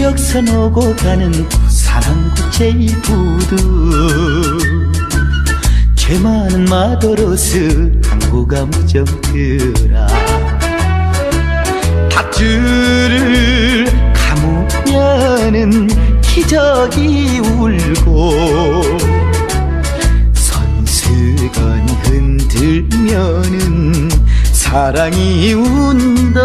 서울에서 오고 가는 부산항구 제이 부두. 죄 많은 마도로스 항구가 무정들아. 밧줄을 감으면은 기적이 울고 선수건 흔들면은 사랑이 운다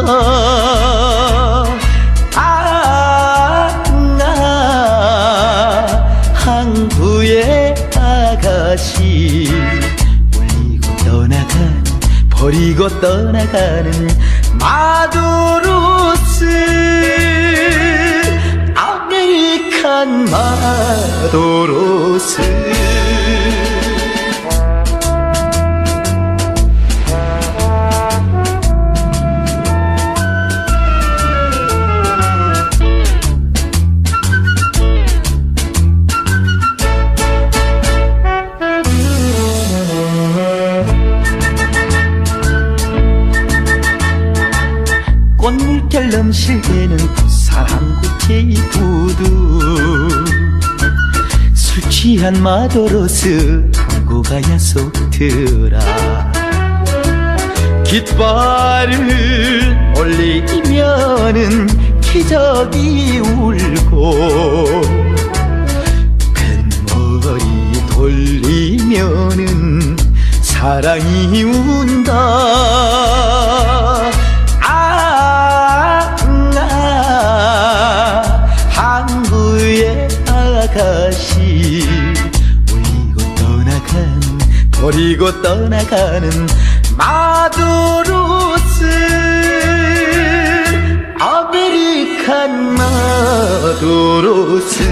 아가씨 울리고 떠나간 버리고 떠나가는 마도로스. 아메리칸 마도로스 꽃물결 넘실대는 부산 항구 제이부두. 술 취한 마도로스 항구가 야속들아. 깃발을 올리면은 기적이 울고 뱃머리 돌리면은 사랑이 운다 버리고 떠나가는 마도로스. 아메리칸 마도로스